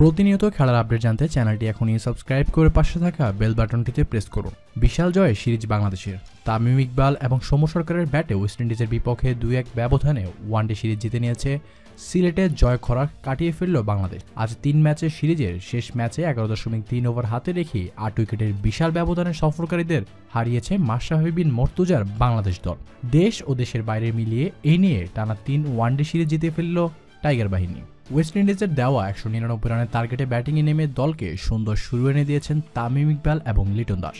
প্রতিনিয়ত খেলার আপডেট জানতে চ্যানেলটি এখনই সাবস্ক্রাইব করে পাশে থাকা বেল বাটনটিতে প্রেস করুন। বিশাল জয় সিরিজ বাংলাদেশের। তামিম ইকবাল এবং সৌম্য সরকারের ব্যাটে ওয়েস্ট ইন্ডিজের বিপক্ষে দুই এক ব্যবধানে ওয়ানডে সিরিজ জিতে নিয়েছে। সিলেটের জয় খরাক কাটিয়ে ফেলল বাংলাদেশ। আজ তিন ম্যাচের সিরিজের শেষ ম্যাচে এগারো দশমিক তিন ওভার হাতে রেখে আট উইকেটের বিশাল ব্যবধানে সফরকারীদের হারিয়েছে মাশরাফি বিন মর্তুজার বাংলাদেশ দল। দেশ ও দেশের বাইরে মিলিয়ে এ নিয়ে টানা তিন ওয়ানডে সিরিজ জিতে ফেলল টাইগার বাহিনী। ওয়েস্ট ইন্ডিজের দেওয়া একশো নিরানব্বই রানের টার্গেটে ব্যাটিংয়ে নেমে দলকে সুন্দর শুরু এনে দিয়েছেন তামিম ইকবাল এবং লিটন দাস।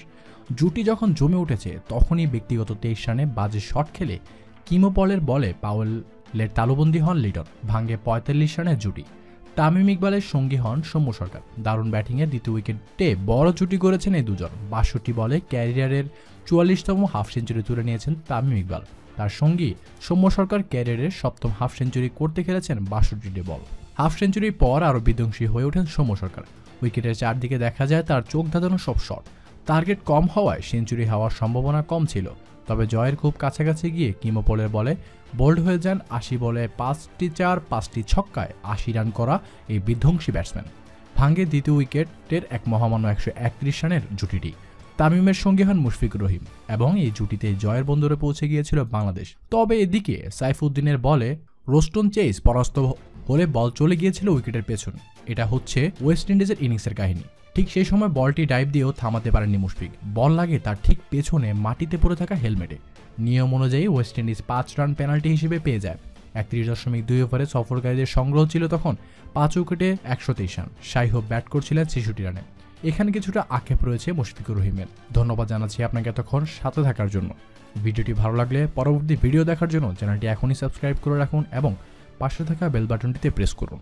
জুটি যখন জমে উঠেছে, তখনই ব্যক্তিগত তেইশ রানে বাজে শট খেলে কিমোপলের বলে পাওয়েলের তালুবন্দী হন লিটন ভাঙ্গে পঁয়তাল্লিশ রানের জুটি। তামিম ইকবালের সঙ্গী হন সৌম্য সরকার। দারুণ ব্যাটিংয়ে দ্বিতীয় উইকেটে বড় জুটি করেছেন এই দুজন। বাষট্টি বলে ক্যারিয়ারের চুয়াল্লিশতম হাফ সেঞ্চুরি তুলে নিয়েছেন তামিম ইকবাল। তার সঙ্গী সৌম্য সরকার ক্যারিয়ারের সপ্তম হাফ সেঞ্চুরি করতে খেলেছেন বাষট্টিটি বল। হাফ সেঞ্চুরির পর আরও বিধ্বংসী হয়ে ওঠেন সৌম্য সরকার। উইকেটের চারদিকে দেখা যায় তার চোখ ধাঁধানো সব শট। টার্গেট কম হওয়ায় সেঞ্চুরি হওয়ার সম্ভাবনা কম ছিল। তবে জয়ের খুব কাছাকাছি গিয়ে কিমোপলের বলে বোল্ড হয়ে যান আশি বলে পাঁচটি চার, পাঁচটি ছক্কায় আশি রান করা এই বিধ্বংসী ব্যাটসম্যান। ভাঙ্গে দ্বিতীয় উইকেটের এক মহামান্য একশো একত্রিশ রানের জুটিটি। তামিমের সঙ্গে হন মুশফিকুর রহিম এবং এই জুটিতে জয়ের বন্দরে পৌঁছে গিয়েছিল বাংলাদেশ। তবে এদিকে সাইফুদ্দিনের বলে রোস্টন চেইস পরাস্ত হলে বল চলে গিয়েছিল উইকেটের পেছন। এটা হচ্ছে ওয়েস্ট ইন্ডিজের ইনিংসের কাহিনী। ঠিক সেই সময় বলটি ডাইভ দিয়েও থামাতে পারেননি মুশফিক। বল লাগে তার ঠিক পেছনে মাটিতে পড়ে থাকা হেলমেটে। নিয়ম অনুযায়ী ওয়েস্ট ইন্ডিজ পাঁচ রান পেনাল্টি হিসেবে পেয়ে যায়। একত্রিশ দশমিক দুই ওভারে সফরকারীদের সংগ্রহ ছিল তখন পাঁচ উইকেটে একশো তেইশ রান। শাই হোপ ব্যাট করছিলেন ছেষট্টি রানে। এখানে কিছুটা আক্ষেপ রয়েছে মুশফিকুর রহিমের। ধন্যবাদ জানাচ্ছি আপনাকে এতক্ষণ সাথে থাকার জন্য। ভিডিওটি ভালো লাগলে পরবর্তী ভিডিও দেখার জন্য চ্যানেলটি এখনই সাবস্ক্রাইব করে রাখুন এবং পাশে থাকা বেল বাটনটিতে প্রেস করুন।